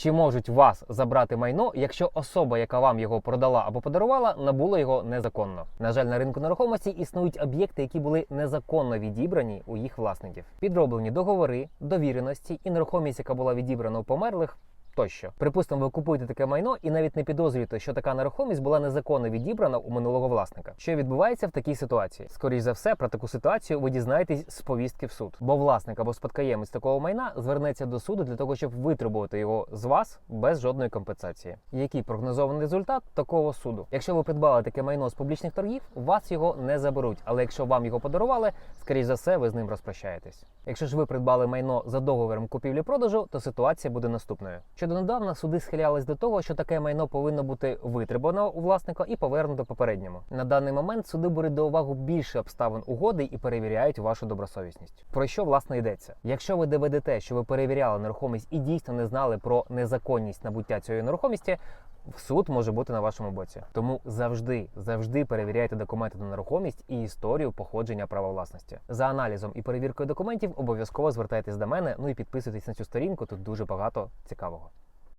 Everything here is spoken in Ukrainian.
Чи можуть вас забрати майно, якщо особа, яка вам його продала або подарувала, набула його незаконно? На жаль, на ринку нерухомості існують об'єкти, які були незаконно відібрані у їх власників. Підроблені договори, довіреності і нерухомість, яка була відібрана у померлих. Тощо, припустимо, ви купуєте таке майно і навіть не підозрюєте, що така нерухомість була незаконно відібрана у минулого власника. Що відбувається в такій ситуації? Скоріше за все, про таку ситуацію ви дізнаєтесь з повістки в суд, бо власник або спадкоємець такого майна звернеться до суду для того, щоб витребувати його з вас без жодної компенсації. Який прогнозований результат такого суду? Якщо ви придбали таке майно з публічних торгів, вас його не заберуть. Але якщо вам його подарували, скоріш за все, ви з ним розпрощаєтесь. Якщо ж ви придбали майно за договором купівлі-продажу, то ситуація буде наступною. Щодо донедавна суди схилялись до того, що таке майно повинно бути витребано у власника і повернуто попередньому. На даний момент суди беруть до уваги більше обставин угоди і перевіряють вашу добросовісність. Про що власне йдеться? Якщо ви доведете, що ви перевіряли нерухомість і дійсно не знали про незаконність набуття цієї нерухомості, суд може бути на вашому боці. Тому завжди, завжди перевіряйте документи на нерухомість і історію походження права власності. За аналізом і перевіркою документів обов'язково звертайтесь до мене. Ну і підписуйтесь на цю сторінку. Тут дуже багато цікавого.